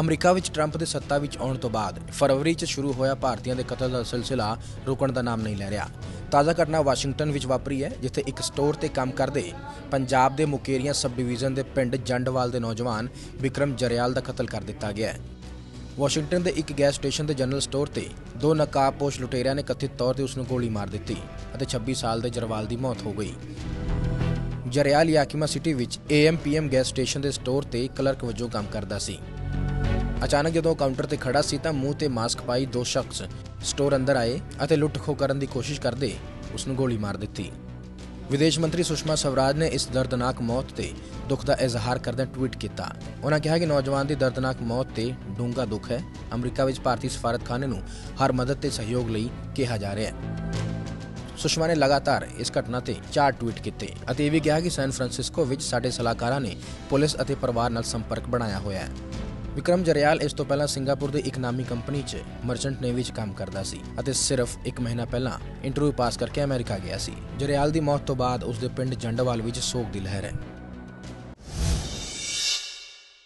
America ਵਿੱਚ Trump ਦੇ ਸੱਤਾ ਵਿੱਚ ਆਉਣ ਤੋਂ ਬਾਅਦ ਫਰਵਰੀ 'ਚ ਸ਼ੁਰੂ ਹੋਇਆ ਭਾਰਤੀਆਂ ਦੇ ਕਤਲ ਦਾ ਸਿਲਸਿਲਾ ਰੁਕਣ ਦਾ ਨਾਮ ਨਹੀਂ ਲੈ ਰਿਹਾ। ਤਾਜ਼ਾ ਘਟਨਾ ਵਾਸ਼ਿੰਗਟਨ ਵਿੱਚ ਵਾਪਰੀ ਹੈ, ਜਿੱਥੇ ਇੱਕ ਸਟੋਰ ਤੇ ਕੰਮ ਕਰਦੇ ਪੰਜਾਬ ਦੇ ਮੁਕੇਰੀਆਂ ਸਬ ਡਿਵੀਜ਼ਨ ਦੇ ਪਿੰਡ ਜੰਡਵਾਲ ਦੇ ਨੌਜਵਾਨ ਵਿਕਰਮ ਜਰਿਆਲ ਦਾ ਕਤਲ ਕਰ ਦਿੱਤਾ ਗਿਆ ਹੈ। ਵਾਸ਼ਿੰਗਟਨ ਦੇ ਇੱਕ ਗੈਸ ਸਟੇਸ਼ਨ ਦੇ ਜਨਰਲ ਸਟੋਰ ਤੇ ਦੋ ਨਕਾਬਪੋਸ਼ ਲੁਟੇਰਿਆਂ ਨੇ ਕਥਿਤ ਤੌਰ ਤੇ ਉਸ ਨੂੰ ਗੋਲੀ ਮਾਰ ਦਿੱਤੀ ਅਤੇ 26 ਸਾਲ ਦੇ ਜਰਵਾਲ ਦੀ ਮੌਤ ਹੋ ਗਈ। ਜਰਿਆਲ ਯਾਕਿਮਾ ਸਿਟੀ ਵਿੱਚ AM/PM ਗੈਸ ਸਟੇਸ਼ਨ ਦੇ ਸਟੋਰ ਤੇ ਕਲਰਕ ਵਜੋਂ ਕੰਮ ਕਰਦਾ ਸੀ। ਅਚਾਨਕ ਜਦੋਂ ਕਾਊਂਟਰ ਤੇ ਖੜਾ ਸੀ ਤਾਂ ਮੂੰਹ ਤੇ ਮਾਸਕ ਪਾਈ ਦੋ ਸ਼ਖਸ ਸਟੋਰ ਅੰਦਰ ਆਏ ਅਤੇ ਲੁੱਟ ਖੋਹ ਕਰਨ ਦੀ ਕੋਸ਼ਿਸ਼ ਕਰਦੇ ਉਸ ਨੂੰ ਗੋਲੀ ਮਾਰ ਦਿੱਤੀ। ਵਿਦੇਸ਼ ਮੰਤਰੀ ਸੁਸ਼ਮਾ ਸਵਰਾਜ ਨੇ ਇਸ ਦਰਦਨਾਕ ਮੌਤ ਤੇ ਦੁੱਖ ਦਾ ਇਜ਼ਹਾਰ ਕਰਦਿਆਂ ਟਵੀਟ ਕੀਤਾ। ਉਹਨਾਂ ਕਿਹਾ ਕਿ ਨੌਜਵਾਨ ਦੀ ਦਰਦਨਾਕ ਮੌਤ ਤੇ ਡੂੰਘਾ ਦੁੱਖ ਹੈ। ਅਮਰੀਕਾ ਵਿੱਚ ਭਾਰਤੀ ਸਫਾਰਤਖਾਨੇ ਨੂੰ ਹਰ ਮਦਦ ਤੇ ਸਹਿਯੋਗ ਲਈ ਕਿਹਾ ਜਾ ਰਿਹਾ ਹੈ। ਸੁਸ਼ਮਾ ਨੇ ਲਗਾਤਾਰ ਇਸ ਘਟਨਾ ਤੇ ਚਾਰ ਟਵੀਟ ਕੀਤੇ ਅਤੇ ਇਹ ਵੀ ਕਿਹਾ ਕਿ ਸੈਨ ਫਰਾਂਸਿਸਕੋ ਵਿੱਚ ਸਾਡੇ ਸਲਾਹਕਾਰਾਂ ਨੇ ਪੁਲਿਸ ਅਤੇ ਪਰਿਵਾਰ ਨਾਲ ਸੰਪਰਕ ਬਣਾਇਆ ਹੋਇਆ ਹੈ। ਵਿਕਰਮ ਜਰਿਆਲ ਇਸ ਤੋਂ ਪਹਿਲਾਂ ਸਿੰਗਾਪੁਰ ਦੀ ਇੱਕ ਨਾਮੀ ਕੰਪਨੀ 'ਚ ਮਰਚੈਂਟ ਨੇਵੀ 'ਚ ਕੰਮ ਕਰਦਾ ਸੀ ਅਤੇ ਸਿਰਫ ਇੱਕ ਮਹੀਨਾ ਪਹਿਲਾਂ ਇੰਟਰਵਿਊ ਪਾਸ ਕਰਕੇ ਅਮਰੀਕਾ ਗਿਆ ਸੀ। ਜਰਿਆਲ ਦੀ ਮੌਤ ਤੋਂ ਬਾਅਦ ਉਸ ਦੇ ਪਿੰਡ ਜੰਡਵਾਲ ਵਿੱਚ ਸੋਗ ਦੀ ਲਹਿਰ ਹੈ।